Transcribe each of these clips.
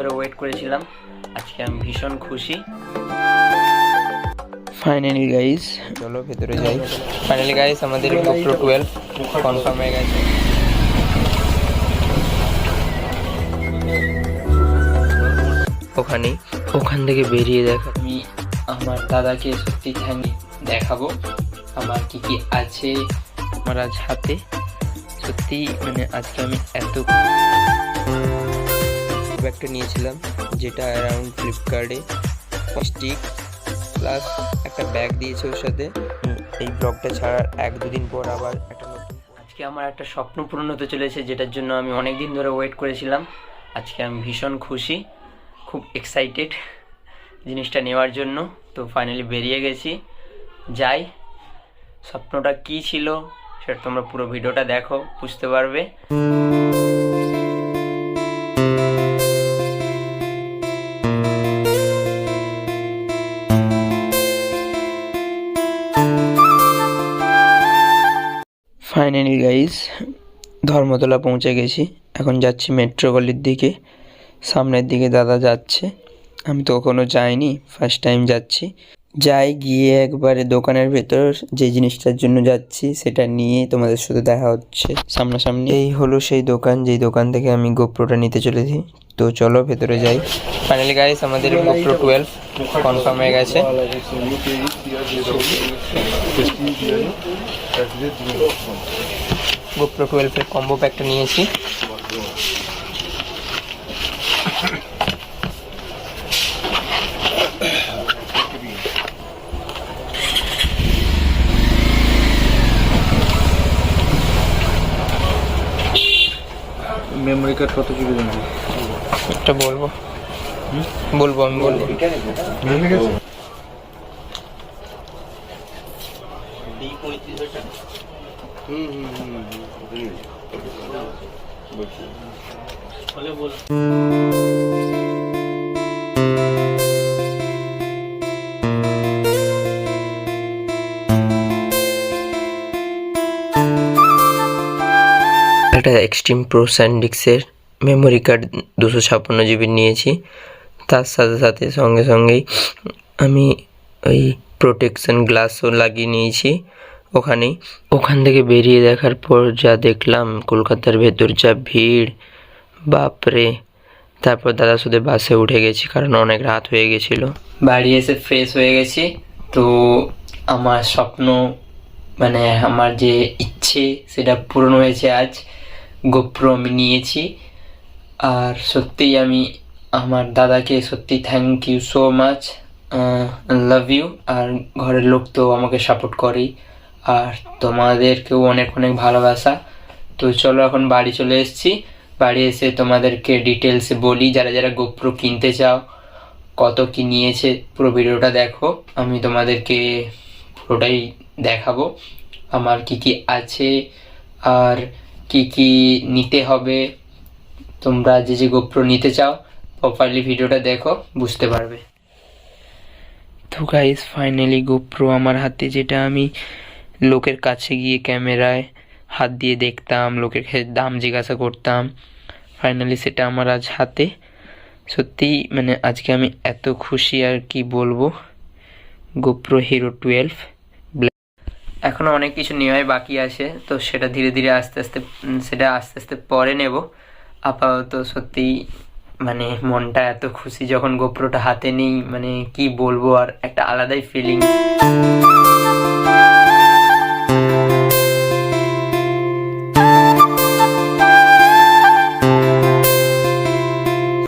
ধরে ওয়েট করেছিলাম। আজকে আমি ভীষণ খুশি। ফাইনালি গাইস চলো ভেতরে যাই। ফাইনালি গাইস আমাদের গোপ্রো টুয়েলভ কনফার্ম হয়ে গেছে। ওখানেই। ওখান থেকে বেরিয়ে দেখ। আমি আমার দাদাকে সত্যি থ্যাংক দেখাবো। আমার কি কি আছে। আমার আজ হাতে। সত্যি মানে আজকে আমি এত ব্যাগটা নিয়েছিলাম, যেটা অ্যারাউন্ড ফ্লিপকার্টে স্টিক প্লাস একটা ব্যাগ দিয়েছে ওর সাথে। এই ব্লগটা ছাড়ার এক দুদিন পর আবার একটা নতুন আজকে আমার একটা স্বপ্ন পূরণ হতে চলেছে, যেটার জন্য আমি অনেক দিন ধরে ওয়েট করেছিলাম। আজকে আমি ভীষণ খুশি, খুব এক্সাইটেড জিনিসটা নেওয়ার জন্য। তো ফাইনালি বেরিয়ে গেছি। যাই, স্বপ্নটা কি ছিল সেটা তোমরা পুরো ভিডিওটা দেখো, বুঝতে পারবে। ফাইনালি গাইস ধর্মতলা পৌঁছে গেছি। এখন যাচ্ছি মেট্রো গলির দিকে। সামনের দিকে দাদা যাচ্ছে। আমি তো কখনো যাইনি ফার্স্ট টাইম যাচ্ছি। যাই গিয়ে একবারে দোকানের ভেতর যে জিনিসটার জন্য যাচ্ছি, সেটা নিয়ে তোমাদের সাথে দেখা হচ্ছে সামনাসামনি। এই হলো সেই দোকান, যেই দোকান থেকে আমি গোপ্রোটা নিতে চলেছি। তো চলো ভেতরে যাই। ফাইনালি গাইস আমাদের গোপ্রো টুয়েলভ কনফার্ম হয়ে গেছে। গোপ্রো টুয়েলভের কম্বো প্যাকটা নিয়েছি। মেমোরি কার্ড কত জিবি জানবি একটা বলব? বলব আমি বলব। একটা এক্সট্রিম প্রো স্যান্ডিক্সের মেমোরি কার্ড দুশো ছাপ্পান্ন জিবি নিয়েছি। তার সাথে সাথে সঙ্গে সঙ্গেই আমি ওই প্রোটেকশন গ্লাসও লাগিয়ে নিয়েছি। ওখানেই। ওখান থেকে বেরিয়ে দেখার পর যা দেখলাম, কলকাতার ভেতর যা ভিড়, বাপরে। তারপর দাদা শুধু বাসে উঠে গেছি, কারণ অনেক রাত হয়ে গেছিল। বাড়ি এসে ফ্রেশ হয়ে গেছি। তো আমার স্বপ্ন মানে আমার যে ইচ্ছে, সেটা পূরণ হয়েছে আজ। গোপ্রো আমি নিয়েছি। আর সত্যিই আমি, আমার দাদাকে সত্যি thank you so much love you আর ঘরের লোক তো আমাকে সাপোর্ট করেই। আর তোমাদেরকেও অনেক অনেক ভালোবাসা। তো চলো এখন বাড়ি চলে এসেছি। বাড়ি এসে তোমাদেরকে ডিটেলসে বলি, যারা যারা গোপ্রো কিনতে চাও, কত কি নিয়েছে, পুরো ভিডিওটা দেখো। আমি তোমাদেরকে পুরোটাই দেখাবো, আমার কি কি আছে আর কি কি নিতে হবে। তোমরা যে যে গোপ্রো নিতে চাও প্রপারলি ভিডিওটা দেখো, বুঝতে পারবে। তো গাইস ফাইনালি গোপ্রো আমার হাতে, যেটা আমি লোকের কাছে গিয়ে ক্যামেরায় হাত দিয়ে দেখতাম, লোকের কাছে দাম জিজ্ঞাসা করতাম। ফাইনালি সেটা আমার আজ হাতে। সত্যিই মানে আজকে আমি এত খুশি, আর কি বলব? গোপ্রো হিরো টুয়েলভ এখনও অনেক কিছু নেওয়াই বাকি আছে, তো সেটা ধীরে ধীরে আস্তে আস্তে সেটা আস্তে আস্তে পরে নেব। আপাতত সত্যি মানে মনটা এত খুশি যখন গোপ্রোটা হাতে নেই মানে কি বলব, আর একটা আলাদাই ফিলিং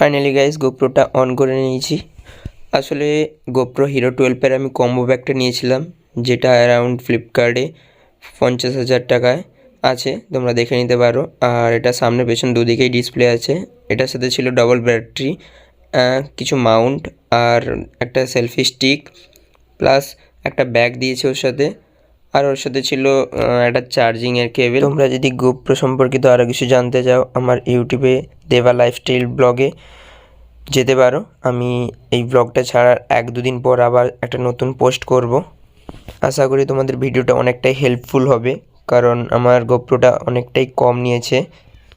ফাইনালি গাইজ গোপ্রোটা অন করে নিয়েছি। আসলে গোপ্রো হিরো টুয়েলভের আমি কম্বো ব্যাগটা নিয়েছিলাম, যেটা অ্যারাউন্ড ফ্লিপকার্টে পঞ্চাশ হাজার টাকায় আছে, তোমরা দেখে নিতে পারো। আর এটা সামনে পেছন দুদিকেই ডিসপ্লে আছে। এটার সাথে ছিল ডবল ব্যাটারি কিছু মাউন্ট আর একটা সেলফি স্টিক প্লাস একটা ব্যাগ দিয়েছে ওর সাথে। আর ওর সাথে ছিল একটা চার্জিংয়ের কেবল তোমরা যদি গোপ্রো সম্পর্কিত আরও কিছু জানতে চাও, আমার ইউটিউবে দেবা লাইফস্টাইল ব্লগে যেতে পারো। আমি এই ব্লগটা ছাড়ার এক দুদিন পর আবার একটা নতুন পোস্ট করব। আশা করি তোমাদের ভিডিওটা অনেকটাই হেল্পফুল হবে, কারণ আমার গোপ্রোটা অনেকটাই কম নিয়েছে।